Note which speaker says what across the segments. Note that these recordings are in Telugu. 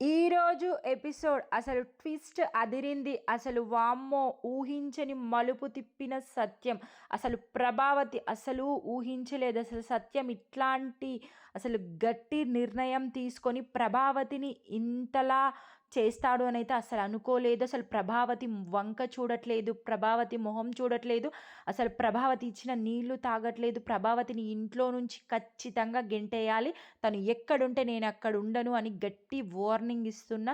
Speaker 1: ఈరోజు ఎపిసోడ్ అసలు ట్విస్ట్ అదిరింది. అసలు వామ్మో ఊహించని మలుపు తిప్పిన సత్యం. అసలు ప్రభావతి అసలు ఊహించలేదు. అసలు సత్యం ఇట్లాంటి అసలు గట్టి నిర్ణయం తీసుకొని ప్రభావతిని ఇంతలా చేస్తాడు అని అయితే అసలు అనుకోలేదు. అసలు ప్రభావతి వంక చూడట్లేదు ప్రభావతి మొహం చూడట్లేదు అసలు ప్రభావతి ఇచ్చిన నీళ్ళు తాగట్లేదు ప్రభావతిని ఇంట్లో నుంచి ఖచ్చితంగా గెంటేయాలి. తను ఎక్కడుంటే నేను అక్కడ ఉండను అని గట్టి వార్నింగ్ ఇస్తున్న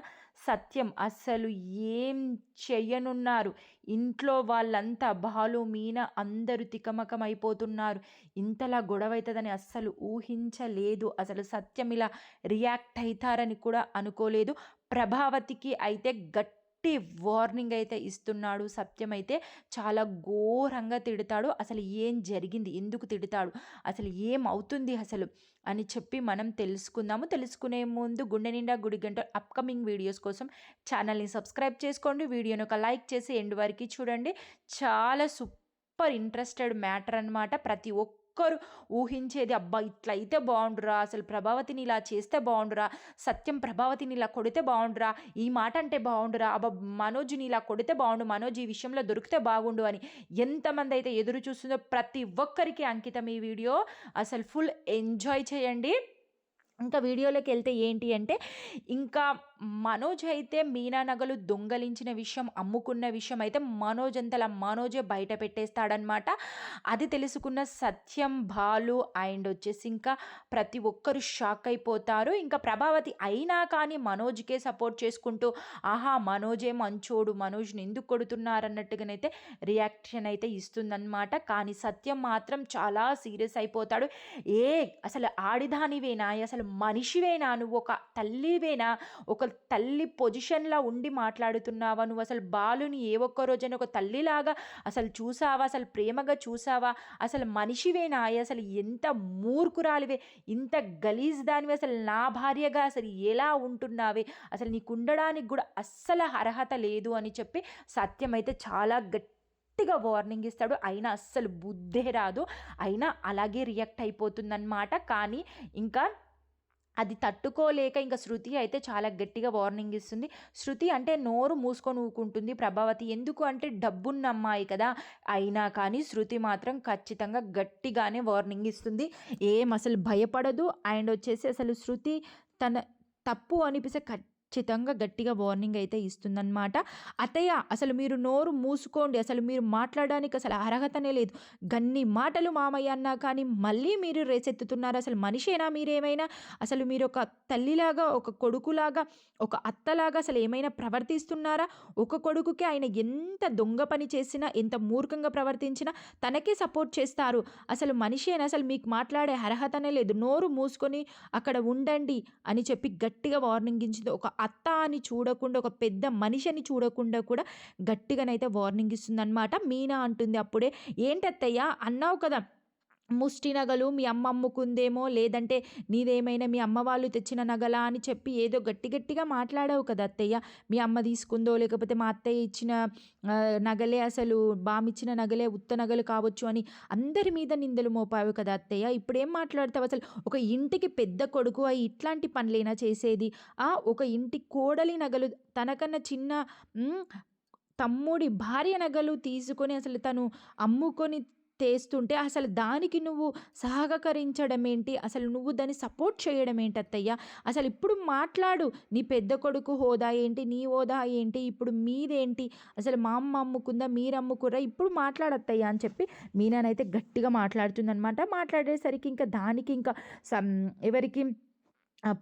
Speaker 1: సత్యం. అసలు ఏం చెయ్యనున్నారు? ఇంట్లో వాళ్ళంతా బాలు మీన అందరూ తికమకం అయిపోతున్నారు ఇంతలా గొడవ అవుతుందని అస్సలు ఊహించలేదు. అసలు సత్యం ఇలా రియాక్ట్ అవుతారని కూడా అనుకోలేదు. ప్రభావతికి అయితే గట్టి వార్నింగ్ అయితే ఇస్తున్నాడు. సత్యం అయితే చాలా ఘోరంగా తిడతాడు. అసలు ఏం జరిగింది? ఎందుకు తిడతాడు? అసలు ఏం అవుతుంది అసలు? అని చెప్పి మనం తెలుసుకుందాము. తెలుసుకునే ముందు గుండె నిండా గుడి గంట అప్కమింగ్ వీడియోస్ కోసం ఛానల్ని సబ్స్క్రైబ్ చేసుకోండి. వీడియోని ఒక లైక్ చేసి ఎండ్ వరకు చూడండి. చాలా సూపర్ ఇంట్రెస్టెడ్ మ్యాటర్ అనమాట ప్రతి ఒక్క ఒక్కరు ఊహించేది అబ్బా ఇట్లా అయితే బాగుండురా అసలు ప్రభావతిని ఇలా చేస్తే బాగుండురా సత్యం ప్రభావతిని ఇలా కొడితే బాగుండురా ఈ మాట అంటే బాగుండురా అబ్బా మనోజ్ని ఇలా కొడితే బాగుండు మనోజ్ ఈ విషయంలో దొరికితే బాగుండు అని ఎంతమంది అయితే ఎదురు చూస్తుందో ప్రతి ఒక్కరికి అంకితం ఈ వీడియో. అసలు ఫుల్ ఎంజాయ్ చేయండి. ఇంకా వీడియోలోకి వెళ్తే ఏంటి అంటే ఇంకా మనోజ్ అయితే మీనా నగలు దొంగలించిన విషయం అమ్ముకున్న విషయం అయితే మనోజ్ అంతలా మనోజే బయట పెట్టేస్తాడనమాట అది తెలుసుకున్న సత్యం బాలు అండ్ వచ్చేసి ఇంకా ప్రతి ఒక్కరు షాక్ అయిపోతారు. ఇంకా ప్రభావతి అయినా కానీ మనోజ్కే సపోర్ట్ చేసుకుంటూ ఆహా మనోజే మంచోడు మనోజ్ని ఎందుకు కొడుతున్నారన్నట్టుగానైతే రియాక్షన్ అయితే ఇస్తుందన్నమాట. కానీ సత్యం మాత్రం చాలా సీరియస్ అయిపోతాడు. ఏ అసలు ఆడిదానివేనా? అసలు మనిషివేనా? నువ్వు ఒక తల్లివేనా? ఒక తల్లి పొజిషన్లో ఉండి మాట్లాడుతున్నావా? నువ్వు అసలు బాలుని ఏ ఒక్క రోజైనా ఒక తల్లిలాగా అసలు చూసావా? అసలు ప్రేమగా చూసావా? అసలు మనిషివేనా? అసలు ఎంత మూర్ఖురాలివే? ఇంత గలీజ్ దానివి అసలు నా భార్యగా అసలు ఎలా ఉంటున్నావే? అసలు నీకు ఉండడానికి కూడా అస్సలు అర్హత లేదు అని చెప్పి సత్యం అయితే చాలా గట్టి గట్టిగా వార్నింగ్ ఇస్తాడు. అయినా అస్సలు బుద్ధే రాదు. అయినా అలాగే రియాక్ట్ అయిపోతుందన్నమాట. కానీ ఇంకా అది తట్టుకోలేక ఇంకా శృతి అయితే చాలా గట్టిగా వార్నింగ్ ఇస్తుంది. శృతి అంటే నోరు మూసుకొని ఊకుంటుంది ప్రభావతి. ఎందుకు అంటే డబ్బున్న అమ్మాయి కదా. అయినా కానీ శృతి మాత్రం ఖచ్చితంగా గట్టిగానే వార్నింగ్ ఇస్తుంది. ఏం అసలు భయపడదు. అండ్ వచ్చేసి అసలు శృతి తన తప్పు అనిపిస్తే ఖచ్చితంగా గట్టిగా వార్నింగ్ అయితే ఇస్తుందన్నమాట. అతయ్య అసలు మీరు నోరు మూసుకోండి. అసలు మీరు మాట్లాడడానికి అసలు అర్హతనే లేదు. గన్ని మాటలు మామయ్య అన్నా కానీ మళ్ళీ మీరు రేసెత్తుతున్నారు. అసలు మనిషేనా మీరేమైనా? అసలు మీరు ఒక తల్లిలాగా ఒక కొడుకులాగా ఒక అత్తలాగా అసలు ఏమైనా ప్రవర్తిస్తున్నారా? ఒక కొడుకుకి ఆయన ఎంత దొంగ పని చేసినా ఎంత మూర్ఖంగా ప్రవర్తించినా తనకే సపోర్ట్ చేస్తారు. అసలు మనిషేనా? అసలు మీకు మాట్లాడే అర్హతనే లేదు. నోరు మూసుకొని అక్కడ ఉండండి అని చెప్పి గట్టిగా వార్నింగ్ ఇచ్చింది ఒక అత్త అని చూడకుండా ఒక పెద్ద మనిషిని చూడకుండా కూడా గట్టిగానైతే వార్నింగ్ ఇస్తుందన్నమాట. మీనా అంటుంది అప్పుడే ఏంటత్తయ్య అన్నావు కదా ముష్టి నగలు మీ అమ్మ అమ్ముకుందేమో లేదంటే నీదేమైనా మీ అమ్మ వాళ్ళు తెచ్చిన నగలా అని చెప్పి ఏదో గట్టి గట్టిగా మాట్లాడావు కదా అత్తయ్య. మీ అమ్మ తీసుకుందో లేకపోతే మా అత్తయ్య ఇచ్చిన నగలే అసలు బామిచ్చిన నగలే ఉత్త నగలు కావచ్చు అని అందరి మీద నిందలు మోపావు కదా అత్తయ్య. ఇప్పుడేం మాట్లాడతావు అసలు? ఒక ఇంటికి పెద్ద కొడుకు అయి ఇట్లాంటి పనులైనా చేసేది. ఆ ఒక ఇంటి కోడలి నగలు తనకన్నా చిన్న తమ్ముడి భార్య నగలు తీసుకొని అసలు తను అమ్ముకొని తెస్తుంటే అసలు దానికి నువ్వు సహకరించడం ఏంటి అసలు నువ్వు దాన్ని సపోర్ట్ చేయడం ఏంటి అత్తయ్య? అసలు ఇప్పుడు మాట్లాడు. నీ పెద్ద కొడుకు హోదా ఏంటి? నీ హోదా ఏంటి? ఇప్పుడు మీదేంటి? అసలు మా అమ్మ అమ్ముకుందా? మీరు అమ్ముకురా ఇప్పుడు మాట్లాడత్తయ్య అని చెప్పి మీనానైతే గట్టిగా మాట్లాడుతుందనమాట మాట్లాడేసరికి ఇంకా దానికి ఇంకా ఎవరికి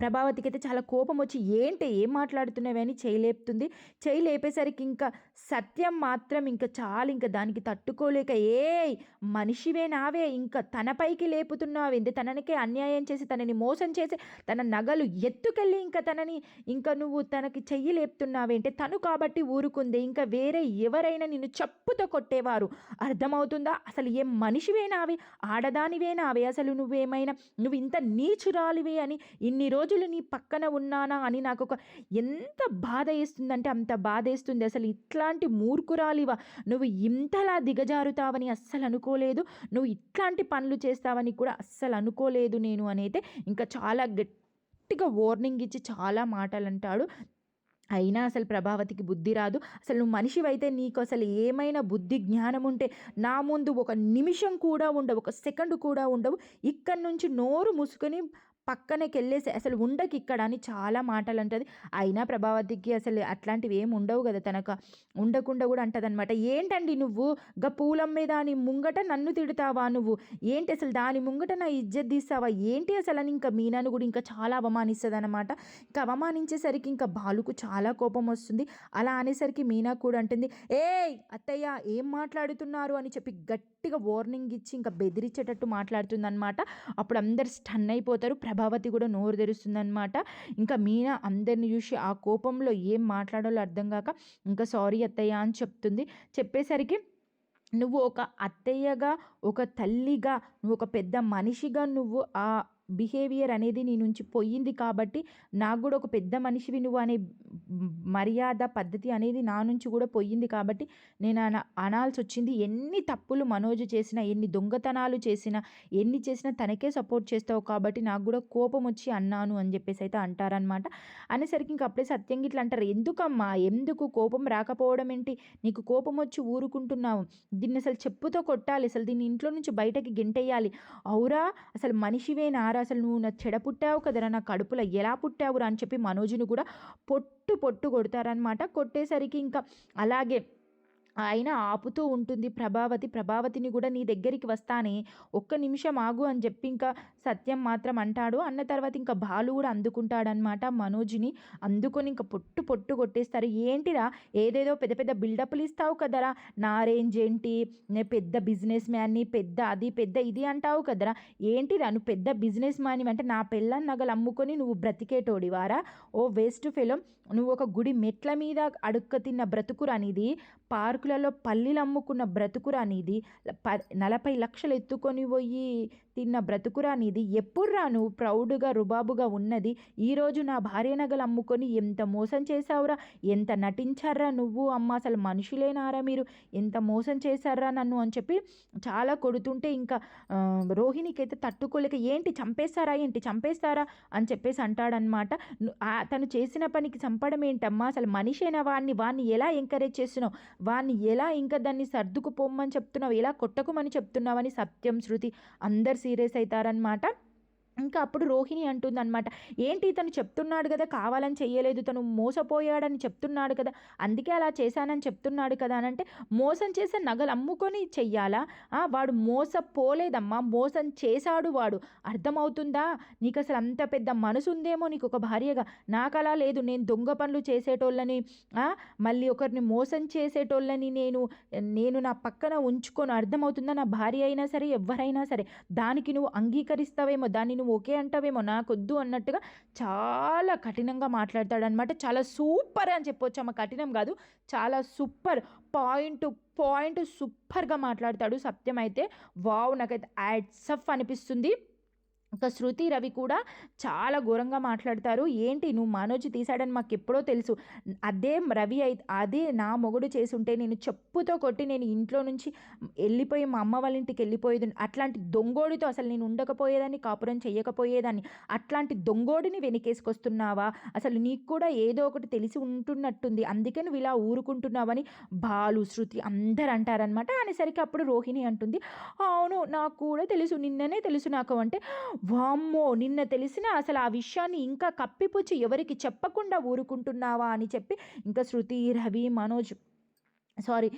Speaker 1: ప్రభావతికి అయితే చాలా కోపం వచ్చి ఏంటి? ఏం మాట్లాడుతున్నావని అని చేయలేపుతుంది చేయి లేపేసరికి ఇంకా సత్యం మాత్రం ఇంకా చాలు ఇంకా దానికి తట్టుకోలేక ఏ మనిషివే నావే ఇంకా తనపైకి లేపుతున్నావు. ఎందు తనకే అన్యాయం చేసి తనని మోసం చేసి తన నగలు ఎత్తుకెళ్ళి ఇంకా తనని ఇంకా నువ్వు తనకి చెయ్యి లేపుతున్నావేంటే తను కాబట్టి ఊరుకుంది. ఇంకా వేరే ఎవరైనా నిన్ను చెప్పుతో కొట్టేవారు. అర్థమవుతుందా? అసలు ఏం మనిషివే నావే? ఆడదానివే నావే? అసలు నువ్వేమైనా నువ్వు ఇంత నీచురాలివే అని ఇన్ని రోజులు నీ పక్కన ఉన్నానా అని నాకు ఒక ఎంత బాధ వేస్తుందంటే అంత బాధ వేస్తుంది. అసలు ఇట్లాంటి మూర్ఖురాలివా నువ్వు ఇంతలా దిగజారుతావని అస్సలు అనుకోలేదు. నువ్వు ఇట్లాంటి పనులు చేస్తావని కూడా అస్సలు అనుకోలేదు నేను అనైతే ఇంకా చాలా గట్టిగా వార్నింగ్ ఇచ్చి చాలా మాటలు అంటాడు అయినా అసలు ప్రభావతికి బుద్ధి రాదు. అసలు నువ్వు మనిషివైతే నీకు అసలు ఏమైనా బుద్ధి జ్ఞానం ఉంటే నా ముందు ఒక నిమిషం కూడా ఉండవు ఒక సెకండ్ కూడా ఉండవు. ఇక్కడి నుంచి నోరు మూసుకొని పక్కనకి వెళ్ళేసి అసలు ఉండకి ఇక్కడ అని చాలా మాటలు అంటది అయినా ప్రభావతికి అసలు అట్లాంటివి ఏమి ఉండవు కదా తనకు. ఉండకుండా కూడా అంటది అనమాట ఏంటండి నువ్వు? గా పూలమ్మే దాని ముంగట నన్ను తిడతావా నువ్వు? ఏంటి అసలు దాని ముంగట నా ఇజ్జత్ తీస్తావా? ఏంటి అసలు అని ఇంకా మీనాను కూడా ఇంకా చాలా అవమానిస్తుంది అనమాట ఇంకా అవమానించేసరికి ఇంకా బాలుకు చాలా కోపం వస్తుంది. అలా అనేసరికి మీనా కూడా అంటుంది ఏయ్ అత్తయ్య ఏం మాట్లాడుతున్నారు? అని చెప్పి గట్టి గట్టిగా వార్నింగ్ ఇచ్చి ఇంకా బెదిరించేటట్టు మాట్లాడుతుంది అనమాట అప్పుడు అందరు స్టన్ అయిపోతారు. ప్రభావతి కూడా నోరు తెరుస్తుందనమాట ఇంకా మీనా అందరిని చూసి ఆ కోపంలో ఏం మాట్లాడాలో అర్థం కాక ఇంకా సారీ అత్తయ్య అని చెప్తుంది. చెప్పేసరికి నువ్వు ఒక అత్తయ్యగా ఒక తల్లిగా నువ్వు ఒక పెద్ద మనిషిగా నువ్వు ఆ బిహేవియర్ అనేది నీ నుంచి పోయింది కాబట్టి నాకు కూడా ఒక పెద్ద మనిషివి నువ్వు అనే మర్యాద పద్ధతి అనేది నా నుంచి కూడా పోయింది కాబట్టి నేను అన అనాల్సి వచ్చింది. ఎన్ని తప్పులు మనోజ్ చేసినా ఎన్ని దొంగతనాలు చేసినా ఎన్ని చేసినా తనకే సపోర్ట్ చేస్తావు కాబట్టి నాకు కూడా కోపం వచ్చి అన్నాను అని చెప్పేసి అయితే అంటారనమాట అనేసరికి ఇంక అప్పుడే సత్యం ఇట్లా అంటారు. ఎందుకమ్మా? ఎందుకు కోపం రాకపోవడం ఏంటి? నీకు కోపం వచ్చి ఊరుకుంటున్నావు. దీన్ని అసలు చెప్పుతో కొట్టాలి. అసలు దీన్ని ఇంట్లో నుంచి బయటకి గెంటేయాలి. అవురా? అసలు మనిషివే నారా అసలు నువ్వు నా చెడ పుట్టావు కదరా నా కడుపులో ఎలా పుట్టావురా అని చెప్పి మనోజ్ని కూడా పొట్టు పొట్టు కొడతారనమాట కొట్టేసరికి ఇంకా అలాగే అయినా ఆపుతూ ఉంటుంది ప్రభావతి ప్రభావతిని కూడా నీ దగ్గరికి వస్తానే ఒక్క నిమిషం ఆగు అని చెప్పి ఇంకా సత్యం మాత్రం అంటాడు. అన్న తర్వాత ఇంకా బాలు కూడా అందుకుంటాడనమాట మనోజ్ని. అందుకొని ఇంకా పొట్టు పొట్టు కొట్టేస్తారు. ఏంటిరా ఏదేదో పెద్ద పెద్ద బిల్డప్లు ఇస్తావు కదరా? నా రేంజ్ ఏంటి? నేను పెద్ద బిజినెస్ మ్యాన్ని పెద్ద అది పెద్ద ఇది అంటావు కదరా? ఏంటిరా నువ్వు పెద్ద బిజినెస్ మ్యాన్ అంటే నా పెళ్ళని నగలు అమ్ముకొని నువ్వు బ్రతికేటోడివారా? ఓ వేస్ట్ ఫిలం నువ్వు ఒక గుడి మెట్ల మీద అడుక్క తిన్న అనేది పార్క్ పార్కులలో పల్లీలు అమ్ముకున్న బ్రతుకురా నీది ప నలభై లక్షలు ఎత్తుకొని పోయి తిన్న బ్రతుకురా నీది ఎప్పుడురా నువ్వు ప్రౌడ్గా రుబాబుగా ఉన్నది? ఈరోజు నా భార్య నగలు అమ్ముకొని ఎంత మోసం చేశావురా? ఎంత నటించారా నువ్వు? అమ్మ అసలు మనుషులేనారా మీరు? ఎంత మోసం చేశారా నన్ను? అని చెప్పి చాలా కొడుతుంటే ఇంకా రోహిణికైతే తట్టుకోలేక ఏంటి చంపేస్తారా? ఏంటి చంపేస్తారా? అని చెప్పేసి అంటాడనమాట తను చేసిన పనికి చంపడం ఏంటమ్మా అసలు మనిషేనా వాడిని వాడిని ఎలా ఎంకరేజ్ చేస్తున్నావు? వాడిని ఎలా ఇంకా దాన్ని సర్దుకుపోమ్మని చెప్తున్నావు? ఎలా కొట్టకుమని చెప్తున్నావని సత్యం శృతి అందరు సీరియస్ అవుతారనమాట ఇంకా అప్పుడు రోహిణి అంటుందన్నమాట ఏంటి తను చెప్తున్నాడు కదా కావాలని చెయ్యలేదు తను మోసపోయాడని చెప్తున్నాడు కదా అందుకే అలా చేశానని చెప్తున్నాడు కదా అని అంటే మోసం చేసే నగలు అమ్ముకొని చెయ్యాలా? వాడు మోసపోలేదమ్మా మోసం చేశాడు వాడు అర్థమవుతుందా? నీకు అసలు అంత పెద్ద మనసు ఉందేమో నీకు ఒక భార్యగా నాకు అలా లేదు నేను దొంగ పనులు చేసేటోళ్ళని మళ్ళీ ఒకరిని మోసం చేసేటోళ్ళని నేను నేను నా పక్కన ఉంచుకొని అర్థమవుతుందా నా భార్య అయినా సరే ఎవరైనా సరే దానికి నువ్వు అంగీకరిస్తావేమో దాన్ని నువ్వు ఓకే అంటావేమో నాకొద్దు అన్నట్టుగా చాలా కఠినంగా మాట్లాడతాడనమాట చాలా సూపర్ అని చెప్పొచ్చు అమ్మ. కఠినం కాదు చాలా సూపర్ పాయింట్ పాయింట్ సూపర్గా మాట్లాడతాడు సత్యం అయితే. వావ్ నాకైతే యాడ్సఫ్ అనిపిస్తుంది. ఇంకా శృతి రవి కూడా చాలా ఘోరంగా మాట్లాడతారు. ఏంటి నువ్వు మనోజ్ తీశాడని మాకు ఎప్పుడో తెలుసు. అదే రవి అయితే అదే నా మొగుడు చేసుంటే నేను చెప్పుతో కొట్టి నేను ఇంట్లో నుంచి వెళ్ళిపోయి మా అమ్మ వాళ్ళ ఇంటికి వెళ్ళిపోయేది. అట్లాంటి దొంగోడితో అసలు నేను ఉండకపోయేదాన్ని కాపురం చేయకపోయేదాన్ని అట్లాంటి దొంగోడిని వెనకేసుకొస్తున్నావా? అసలు నీకు కూడా ఏదో ఒకటి తెలిసి ఉంటున్నట్టుంది. అందుకే నువ్వు ఇలా ఊరుకుంటున్నావని బాలు శృతి అందరు అంటారనమాట అనేసరికి అప్పుడు రోహిణి అంటుంది అవును నాకు కూడా తెలుసు. నిన్ననే తెలుసు నాకు. అంటే వామ్మో నిన్న తెలిసిన అసలు ఆ విషయాన్ని ఇంకా కప్పిపుచ్చి ఎవరికి చెప్పకుండా ఊరుకుంటున్నావా అని చెప్పి ఇంకా శృతి రవి మనోజ్ సారీ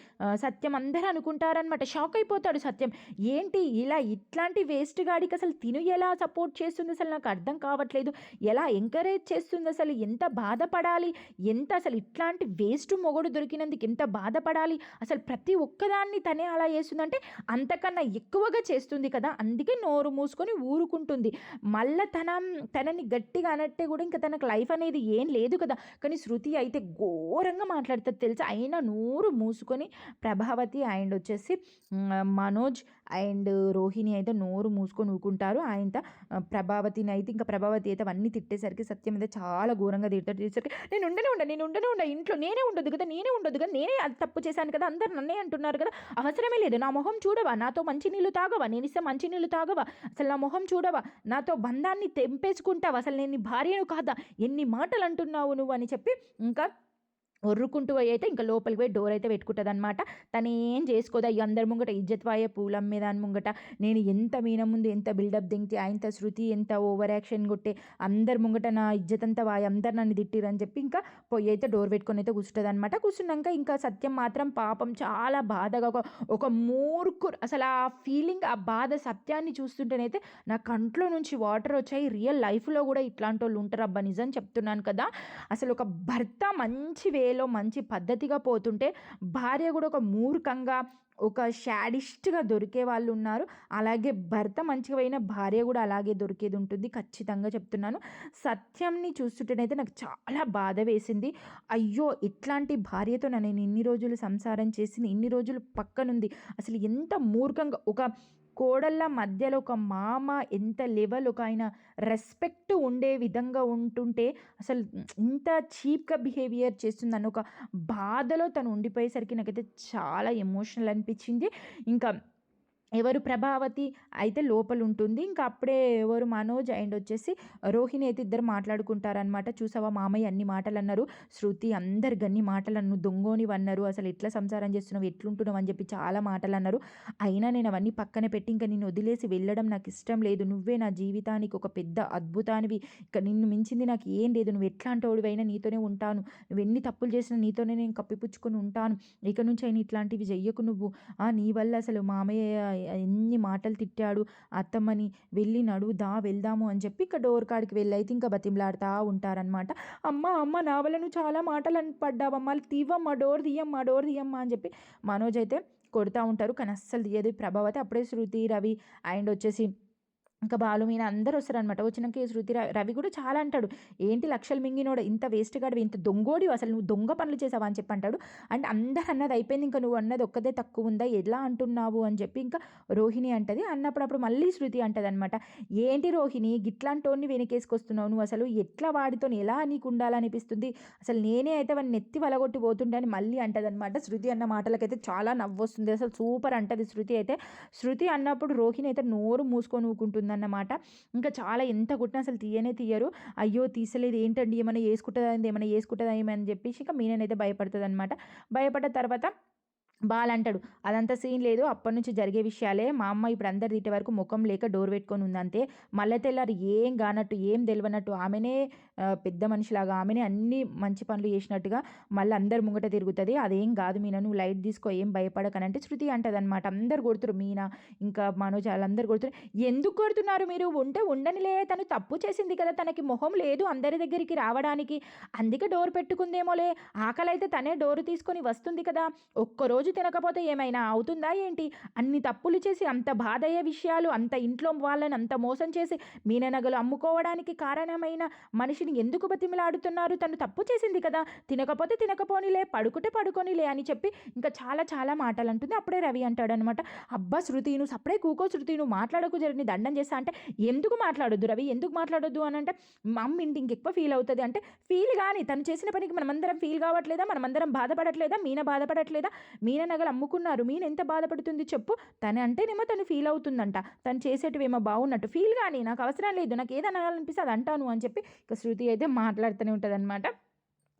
Speaker 1: సత్యం అందరూ అనుకుంటారనమాట షాక్ అయిపోతాడు సత్యం. ఏంటి ఇలా ఇట్లాంటి వేస్ట్ గాడికి అసలు తిను ఎలా సపోర్ట్ చేస్తుంది? అసలు నాకు అర్థం కావట్లేదు. ఎలా ఎంకరేజ్ చేస్తుంది? అసలు ఎంత బాధపడాలి? ఎంత అసలు ఇట్లాంటి వేస్ట్ మొగుడు దొరికినందుకు ఎంత బాధపడాలి? అసలు ప్రతి ఒక్కదాన్ని తనే అలా చేస్తుందంటే అంతకన్నా ఎక్కువగా చేస్తుంది కదా. అందుకే నోరు మూసుకొని ఊరుకుంటుంది. మళ్ళీ తన తనని గట్టిగా అనట్టే కూడా ఇంకా తనకు లైఫ్ అనేది ఏం లేదు కదా. కానీ శృతి అయితే ఘోరంగా మాట్లాడుతుంది తెలుసా? అయినా నోరు మూసుకొని ప్రభావతి అండ్ వచ్చేసి మనోజ్ అండ్ రోహిణి అయితే నోరు మూసుకొని ఊకుంటారు. ఆయన ప్రభావతిని అయితే ఇంకా ప్రభావతి అయితే అవన్నీ తిట్టేసరికి సత్యం అయితే చాలా ఘోరంగా తిడతాడు తీసేసరికి నేను ఉండనే ఉండ నేను ఉండనే ఉండ ఇంట్లో నేనే ఉండదు కదా నేనే ఉండదు కదా నేనే అది తప్పు చేశాను కదా అందరు నన్నే అంటున్నారు కదా అవసరమే లేదు నా మొహం చూడవా నాతో మంచి నీళ్ళు తాగవా నేను ఇస్తే మంచి నీళ్ళు తాగవా అసలు నా మొహం చూడవా నాతో బంధాన్ని తెంపేసుకుంటావా అసలు నేను భార్యను కాదా ఎన్ని మాటలు అంటున్నావు నువ్వు అని చెప్పి ఇంకా ఒర్రుకుంటూ పోయి అయితే ఇంకా లోపలికి పోయి డోర్ అయితే పెట్టుకుంటుంది అనమాట తను ఏం చేసుకోదా ఈ అందరి ముంగట ఇజ్జత్వాయే పూలమ్మే దాని ముంగట. నేను ఎంత మీన ముందు ఎంత బిల్డప్ దింగితే ఆయంత శృతి ఎంత ఓవర్ యాక్షన్ కొట్టే అందరి ముంగట నా ఇజ్జత్ అంతా వాయి అందరు నన్ను తిట్టిరని చెప్పి ఇంకా పొయ్యి అయితే డోర్ పెట్టుకొని అయితే కూర్చుంటుంది అనమాట కూర్చున్నాక ఇంకా సత్యం మాత్రం పాపం చాలా బాధగా ఒక ఒక మూర్ఖు అసలు ఆ ఫీలింగ్ ఆ బాధ సత్యాన్ని చూస్తుంటేనైతే నా కంట్లో నుంచి వాటర్ వచ్చాయి. రియల్ లైఫ్లో కూడా ఇట్లాంటి వాళ్ళు ఉంటారు అబ్బా నిజం చెప్తున్నాను కదా. అసలు ఒక భర్త మంచి వేలో మంచి పద్ధతిగా పోతుంటే భార్య కూడా ఒక మూర్ఖంగా ఒక షాడిస్ట్గా దొరికే వాళ్ళు ఉన్నారు. అలాగే భర్త మంచిగా పోయిన భార్య కూడా అలాగే దొరికేది ఉంటుంది. ఖచ్చితంగా చెప్తున్నాను. సత్యంని చూస్తుంటేనైతే నాకు చాలా బాధ వేసింది. అయ్యో! ఇట్లాంటి భార్యతో నేను ఇన్ని రోజులు సంసారం చేసింది ఇన్ని రోజులు పక్కనుంది. అసలు ఎంత మూర్ఖంగా ఒక కోడళ్ళ మధ్యలో ఒక మామ ఎంత లెవెల్ ఒక ఆయన రెస్పెక్ట్ ఉండే విధంగా ఉంటుంటే అసలు ఇంత చీప్గా బిహేవియర్ చేస్తుందని ఒక బాధలో తను ఉండిపోయేసరికి నాకైతే చాలా ఎమోషనల్ అనిపించింది. ఇంకా ఎవరు ప్రభావతి అయితే లోపల ఉంటుంది ఇంకా అప్పుడే ఎవరు మనోజ్ అండ్ వచ్చేసి రోహిణి అయితే ఇద్దరు మాట్లాడుకుంటారనమాట చూసావా మామయ్య అన్ని మాటలు అన్నారు శృతి అందరు అన్ని మాటలు అన్ను దొంగోని అన్నారు అసలు ఎట్లా సంసారం చేస్తున్నావు? ఎట్లుంటున్నావు? అని చెప్పి చాలా మాటలు అన్నారు అయినా నేను అవన్నీ పక్కన పెట్టి ఇంకా నేను వదిలేసి వెళ్ళడం నాకు ఇష్టం లేదు. నువ్వే నా జీవితానికి ఒక పెద్ద అద్భుతానివి. ఇక నిన్ను మించింది నాకు ఏం లేదు. నువ్వు ఎట్లాంటి వాడివైనా నీతోనే ఉంటాను. నువ్వు ఎన్ని తప్పులు చేసినా నీతోనే నేను కప్పిపుచ్చుకొని ఉంటాను. ఇక నుంచి అయినా ఇట్లాంటివి చెయ్యకు నువ్వు. నీ వల్ల అసలు మామయ్య ఎన్ని మాటలు తిట్టాడు అత్తమ్మని వెళ్ళి నడు దా వెళ్దాము అని చెప్పి ఇక డోర్ కాడికి వెళ్ళి అయితే ఇంకా బతిమలాడుతూ ఉంటారనమాట అమ్మ అమ్మ నా వల్ల నువ్వు చాలా మాటలు అని పడ్డావమ్మా తీవమ్మా డోర్ తీయమ్మా డోర్ తీయమ్మా అని చెప్పి మనోజ్ అయితే కొడుతూ ఉంటారు. కానీ అస్సలు తీయదు. ప్రభావతి అప్పుడే శృతి రవి అండ్ వచ్చేసి ఇంకా బాలు మీన అందరూ వస్తారనమాట వచ్చినాక శృతి రవి కూడా చాలా అంటాడు. ఏంటి లక్షలు మింగినోడు? ఇంత వేస్ట్ గాడు ఇంత దొంగోడి అసలు నువ్వు దొంగ పనులు చేసావా? అని చెప్పి అంటాడు అంటే అందరు అన్నది అయిపోయింది. ఇంకా నువ్వు అన్నది ఒక్కదే తక్కువ ఉందా? ఎలా అంటున్నావు? అని చెప్పి ఇంకా రోహిణి అంటది. అన్నప్పుడు అప్పుడు మళ్ళీ శృతి అంటది అనమాట ఏంటి రోహిణి? గిట్లాంటోని వెనకేసుకొస్తున్నావు నువ్వు అసలు ఎట్లా వాడితో ఎలా నీకు ఉండాలనిపిస్తుంది అసలు నేనే అయితే వాడిని నెత్తి వలగొట్టి పోతుండే అని మళ్ళీ అంటది అనమాట శృతి అన్న మాటలకైతే చాలా నవ్వు వస్తుంది అసలు సూపర్ అంటది శృతి అయితే. శృతి అన్నప్పుడు రోహిణి అయితే నోరు మూసుకొని ఊకుంటుంది ఉంటుందన్నమాట ఇంకా చాలా ఎంత కొట్టినా అసలు తీయనే తీయరు. అయ్యో! తీసలేదు. ఏంటండి? ఏమైనా వేసుకుంటుందా ఏమైనా వేసుకుంటుందా ఏమని చెప్పేసి ఇంకా మీననైతే భయపడుతుంది అనమాట భయపడ్డ తర్వాత బాల్ అంటాడు అదంతా సీన్ లేదు. అప్పటి నుంచి జరిగే విషయాలే. మా అమ్మ ఇప్పుడు అందరు తిట్టే వరకు ముఖం లేక డోర్ పెట్టుకొని ఉందంతే. మళ్ళీ తెల్లారు ఏం కానట్టు ఏం తెలియనట్టు ఆమెనే పెద్ద మనిషిలాగా ఆమెనే అన్ని మంచి పనులు చేసినట్టుగా మళ్ళీ అందరు ముంగట తిరుగుతుంది. అదేం కాదు మీనా నువ్వు లైట్ తీసుకో ఏం భయపడకనంటే శృతి అంటది అనమాట అందరు కొడుతురు మీనా ఇంకా మనోజ్ వాళ్ళందరూ కొడుతురు. ఎందుకు కొడుతున్నారు మీరు? ఉంటే ఉండనిలే. తను తప్పు చేసింది కదా. తనకి మొహం లేదు అందరి దగ్గరికి రావడానికి. అందుకే డోర్ పెట్టుకుందేమోలే. ఆకలి అయితే తనే డోర్ తీసుకొని వస్తుంది కదా. ఒక్కరోజు తినకపోతే ఏమైనా అవుతుందా ఏంటి? అన్ని తప్పులు చేసి అంత బాధ అయ్యే విషయాలు అంత ఇంట్లో వాళ్ళని అంత మోసం చేసి మీననగలు అమ్ముకోవడానికి కారణమైన మనిషిని ఎందుకు బతిమిలాడుతున్నారు? తను తప్పు చేసింది కదా! తినకపోతే తినకపోనిలే పడుకుంటే పడుకోనిలే అని చెప్పి ఇంకా చాలా చాలా మాటలు అంటుంది అప్పుడే రవి అంటాడనమాట అబ్బా శృతి నువ్వు సప్పుడే కూకో శృతి నువ్వు మాట్లాడకు జరిగిన దండం చేస్తా అంటే ఎందుకు మాట్లాడొద్దు రవి? ఎందుకు మాట్లాడొద్దు? అని అంటే మమ్మ ఇంటి ఇంకెక్కువ ఫీల్ అవుతుంది అంటే ఫీల్ కానీ తను చేసిన పనికి మనమందరం ఫీల్ కావట్లేదా? మనమందరం బాధపడట్లేదా? మీన బాధపడట్లేదా? మీన నగలు అమ్ముకున్నారు. మీన ఎంత బాధపడుతుంది చెప్పు. తను అంటేనేమో తను ఫీల్ అవుతుందంట. తను చేసేటివేమో బాగున్నట్టు ఫీల్ కానీ నాకు అవసరం లేదు. నాకు ఏదైనా అనిపిస్తే అది అంటాను అని చెప్పి ఇక శృతి అయితే మాట్లాడుతూనే ఉంటుంది అనమాట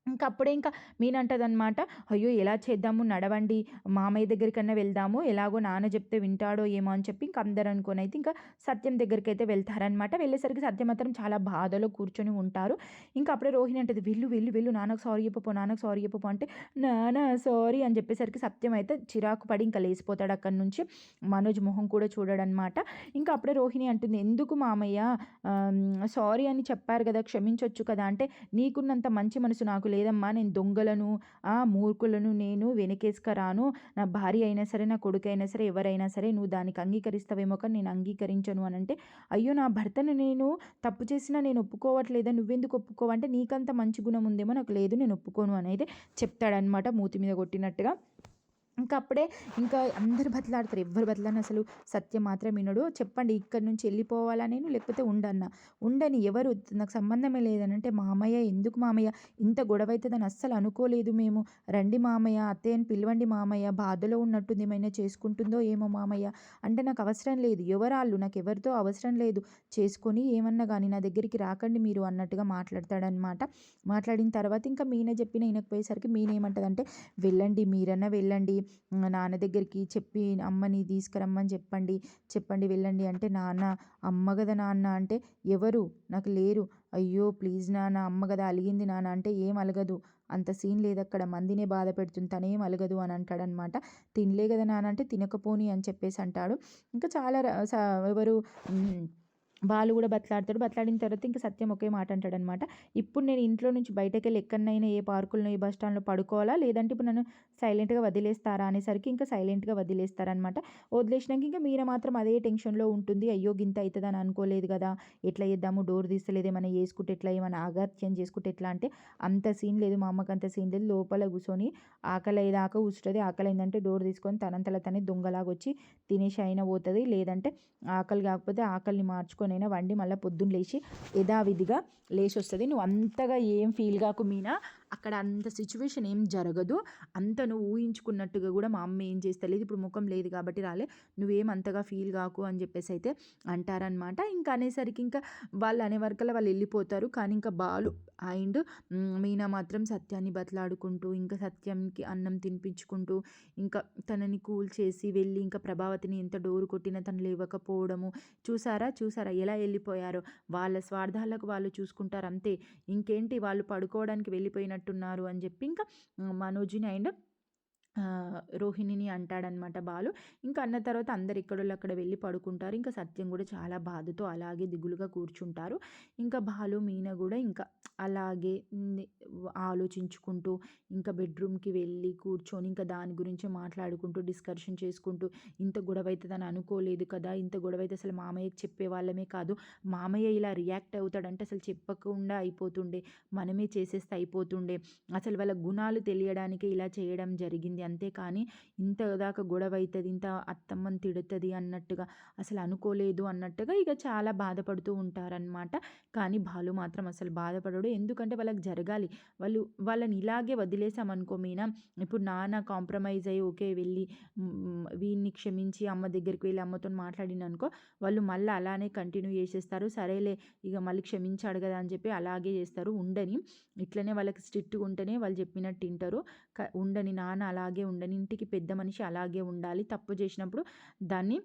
Speaker 1: ఇంకా అప్పుడే ఇంకా మీనంటదనమాట అయ్యో ఎలా చేద్దాము? నడవండి మామయ్య దగ్గరికన్నా వెళ్దాము ఎలాగో నాన్న చెప్తే వింటాడో ఏమో అని చెప్పి ఇంక అందరు అనుకొని అయితే ఇంకా సత్యం దగ్గరికి అయితే వెళ్తారనమాట వెళ్ళేసరికి సత్యం మాత్రం చాలా బాధలో కూర్చొని ఉంటారు. ఇంకా అప్పుడే రోహిణి అంటది వెళ్ళు వెళ్ళు వెళ్ళు నాన్నకు సారీ చెప్పపో నాన్నకు సారీ చెప్పపో అంటే నాన్న సారీ అని చెప్పేసరికి సత్యం అయితే చిరాకు పడి ఇంకా లేచిపోతాడు అక్కడి నుంచి. మనోజ్ మొహం కూడా చూడడనమాట ఇంకా అప్పుడే రోహిణి అంటుంది ఎందుకు మామయ్య? సారీ అని చెప్పారు కదా క్షమించవచ్చు కదా అంటే నీకున్నంత మంచి మనసు నాకు లేదమ్మా నేను దొంగలను ఆ మూర్ఖులను నేను వెనకేసుకరాను నా భార్య అయినా సరే నా కొడుకైనా సరే ఎవరైనా సరే నువ్వు దానికి అంగీకరిస్తావేమో కానీ నేను అంగీకరించను అని అంటే అయ్యో నా భర్తను నేను తప్పు చేసినా నేను ఒప్పుకోవట్లేదా? నువ్వెందుకు ఒప్పుకోవంటే నీకంత మంచి గుణం ఉందేమో నాకు లేదు నేను ఒప్పుకోను అనేది చెప్తాడనమాట మూతి మీద కొట్టినట్టుగా.
Speaker 2: ఇంకా అప్పుడే ఇంకా అందరు బదలాడతారు ఎవ్వరు బదలాను అసలు సత్యం మాత్రం వినడు. చెప్పండి ఇక్కడి నుంచి వెళ్ళిపోవాలా నేను? లేకపోతే ఉండన్నా. ఉండని ఎవరు? నాకు సంబంధమే లేదని అంటే మామయ్య. ఎందుకు మామయ్య? ఇంత గొడవ అవుతుందని అస్సలు అనుకోలేదు మేము. రండి మామయ్య అత్తయ్యని పిలవండి మామయ్య. బాధలో ఉన్నట్టుంది ఏమైనా చేసుకుంటుందో ఏమో మామయ్య. అంటే నాకు అవసరం లేదు. ఎవరాళ్ళు? నాకు ఎవరితో అవసరం లేదు. చేసుకొని ఏమన్నా కానీ నా దగ్గరికి రాకండి మీరు అన్నట్టుగా మాట్లాడతాడనమాట మాట్లాడిన తర్వాత ఇంకా మీనే చెప్పిన ఈయనకు పోయేసరికి మీనేమంటదంటే వెళ్ళండి మీరన్నా వెళ్ళండి. నాన్న దగ్గరికి చెప్పి అమ్మని తీసుకురమ్మని చెప్పండి చెప్పండి వెళ్ళండి అంటే నాన్న అమ్మ కదా నాన్న అంటే ఎవరు? నాకు లేరు. అయ్యో ప్లీజ్ నాన్న అమ్మ కదా అలిగింది నాన్న అంటే ఏం అలగదు. అంత సీన్ లేదు అక్కడ మందినే బాధ పెడుతుంది తనేం అలగదు అని అంటాడనమాట. తినలే కదా నాన్న అంటే తినకపోని అని చెప్పేసి అంటాడు. ఇంకా చాలా ఎవరు బాలు కూడా బతలాడతాడు బతలాడిన తర్వాత ఇంకా సత్యం ఒకే మాట అంటాడనమాట. ఇప్పుడు నేను ఇంట్లో నుంచి బయటకు వెళ్ళి ఎక్కడనైనా ఏ పార్కులను ఏ బస్ స్టాండ్లో పడుకోవాలా? లేదంటే ఇప్పుడు నన్ను సైలెంట్గా వదిలేస్తారా అనేసరికి ఇంకా సైలెంట్గా వదిలేస్తారనమాట. వదిలేసినాక ఇంకా మీర మాత్రం అదే టెన్షన్లో ఉంటుంది. అయ్యో గింత అవుతుందని అనుకోలేదు కదా! ఎట్లా చేద్దాము? డోర్ తీస్తలేదు ఏమైనా వేసుకుంటే ఎట్లా? ఏమైనా అగత్యం చేసుకుంటే ఎట్లా? అంటే అంత సీన్ లేదు. మా అమ్మకి అంత సీన్ లేదు. లోపల కూర్చొని ఆకలి అయ్యేదాకా కూర్చుంటుంది ఆకలి అయిందంటే డోర్ తీసుకొని తనంతల తనే దొంగలాగా వచ్చి తినేసి అయినా పోతుంది. లేదంటే ఆకలి కాకపోతే ఆకలిని మార్చుకొని మార్చుకొనైనా వండి మళ్ళీ పొద్దున్న లేచి యథావిధిగా లేచి వస్తుంది నువ్వు అంతగా ఏం ఫీల్ కాకు మీనా. అక్కడ అంత సిచ్యువేషన్ ఏం జరగదు. అంత నువ్వు ఊహించుకున్నట్టుగా కూడా మా అమ్మ ఏం చేస్తలేదు. ఇప్పుడు ముఖం లేదు కాబట్టి రాలే. నువ్వేం అంతగా ఫీల్ కాకు అని చెప్పేసి అయితే అంటారనమాట ఇంకా అనేసరికి ఇంకా వాళ్ళు అనే వరకల్లా వాళ్ళు వెళ్ళిపోతారు. కానీ ఇంకా బాలు అండ్ మీనా మాత్రం సత్యాన్ని బతలాడుకుంటూ ఇంకా సత్యంకి అన్నం తినిపించుకుంటూ ఇంకా తనని కూల్ చేసి వెళ్ళి ఇంకా ప్రభావతిని ఎంత డోరు కొట్టినా తను లేవకపోవడము. చూసారా? చూసారా? ఎలా వెళ్ళిపోయారో? వాళ్ళ స్వార్థాలకు వాళ్ళు చూసుకుంటారు అంతే. ఇంకేంటి? వాళ్ళు పడుకోవడానికి వెళ్ళిపోయిన వెళ్ళిపోయినట్టున్నారు అని చెప్పి ఇంకా మనోజ్ని అండ్ రోహిణిని అంటాడనమాట బాలు. ఇంకా అన్న తర్వాత అందరు ఇక్కడోళ్ళు అక్కడ వెళ్ళి పడుకుంటారు. ఇంకా సత్యం కూడా చాలా బాధతో అలాగే దిగులుగా కూర్చుంటారు. ఇంకా బాలు మీన కూడా ఇంకా అలాగే ఆలోచించుకుంటూ ఇంకా బెడ్రూమ్కి వెళ్ళి కూర్చొని ఇంకా దాని గురించి మాట్లాడుకుంటూ డిస్కషన్ చేసుకుంటూ ఇంత గొడవ అవుతుందని అనుకోలేదు కదా ఇంత గొడవ అయితే అసలు మామయ్యకి చెప్పే వాళ్ళమే కాదు. మామయ్య ఇలా రియాక్ట్ అవుతాడంటే అసలు చెప్పకుండా అయిపోతుండే. మనమే చేసేస్తే అయిపోతుండే. అసలు వాళ్ళ గుణాలు తెలియడానికి ఇలా చేయడం జరిగింది అంతేకాని ఇంత దాకా గొడవ అవుతుంది ఇంత అత్తమ్మని తిడుతుంది అన్నట్టుగా అసలు అనుకోలేదు అన్నట్టుగా ఇక చాలా బాధపడుతూ ఉంటారనమాట కానీ బాలు మాత్రం అసలు బాధపడడు. ఎందుకంటే వాళ్ళకి జరగాలి. వాళ్ళు వాళ్ళని ఇలాగే వదిలేసామనుకో మీనా ఇప్పుడు నాన్న కాంప్రమైజ్ అయ్యి ఓకే వెళ్ళి వీడిని క్షమించి అమ్మ దగ్గరికి వెళ్ళి అమ్మతో మాట్లాడిననుకో వాళ్ళు మళ్ళీ అలానే కంటిన్యూ చేసేస్తారు. సరేలే ఇక మళ్ళీ క్షమించాడు కదా అని చెప్పి అలాగే చేస్తారు. ఉండని ఇట్లనే వాళ్ళకి స్ట్రిక్ట్గా ఉంటేనే వాళ్ళు చెప్పినట్టు తింటారు. ఉండని నాన్న అలాగే ఉండని ఇంటికి పెద్ద మనిషి అలాగే ఉండాలి. తప్పు చేసినప్పుడు దాన్ని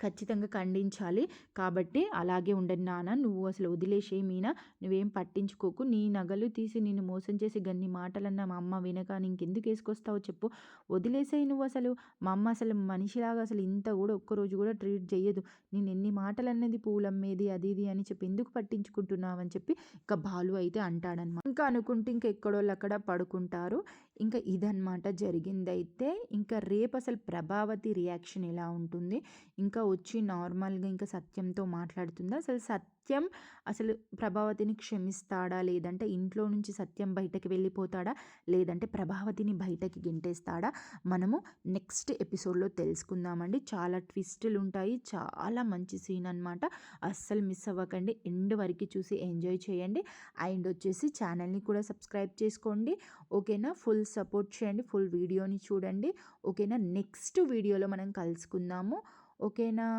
Speaker 2: ఖచ్చితంగా ఖండించాలి. కాబట్టి అలాగే ఉండని నాన్న నువ్వు అసలు వదిలేసే మీనా నువ్వేం పట్టించుకోకు. నీ నగలు తీసి నిన్ను మోసం చేసి గన్ని మాటలన్న మా అమ్మ వినక నీకెందుకు వేసుకొస్తావో చెప్పు. వదిలేసేయి నువ్వు అసలు. మా అమ్మ అసలు మనిషిలాగా అసలు ఇంత కూడా ఒక్కరోజు కూడా ట్రీట్ చేయదు నేను ఎన్ని మాటలు అన్నది పూలమ్మేది అది ఇది అని చెప్పి ఎందుకు పట్టించుకుంటున్నావు అని చెప్పి ఇంకా బాలు అయితే అంటాడనమాట ఇంకా అనుకుంటే ఇంకా ఎక్కడోళ్ళు అక్కడ పడుకుంటారు. ఇంకా ఇదనమాట జరిగిందైతే. ఇంకా రేపు అసలు ప్రభావతి రియాక్షన్ ఎలా ఉంటుంది? ఇంకా వచ్చి నార్మల్గా ఇంకా సత్యంతో మాట్లాడుతుందా? అసలు సత్ సత్యం అసలు ప్రభావతిని క్షమిస్తాడా? లేదంటే ఇంట్లో నుంచి సత్యం బయటకి వెళ్ళిపోతాడా? లేదంటే ప్రభావతిని బయటకి గెంటేస్తాడా? మనము నెక్స్ట్ ఎపిసోడ్లో తెలుసుకుందామండి. చాలా ట్విస్టులు ఉంటాయి చాలా మంచి సీన్ అనమాట అస్సలు మిస్ అవ్వకండి. ఎండ్ వరకు చూసి ఎంజాయ్ చేయండి. అండ్ వచ్చేసి ఛానల్ని కూడా సబ్స్క్రైబ్ చేసుకోండి. ఓకేనా? ఫుల్ సపోర్ట్ చేయండి. ఫుల్ వీడియోని చూడండి. ఓకేనా? నెక్స్ట్ వీడియోలో మనం కలుసుకుందాము. ఓకేనా?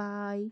Speaker 2: బాయ్.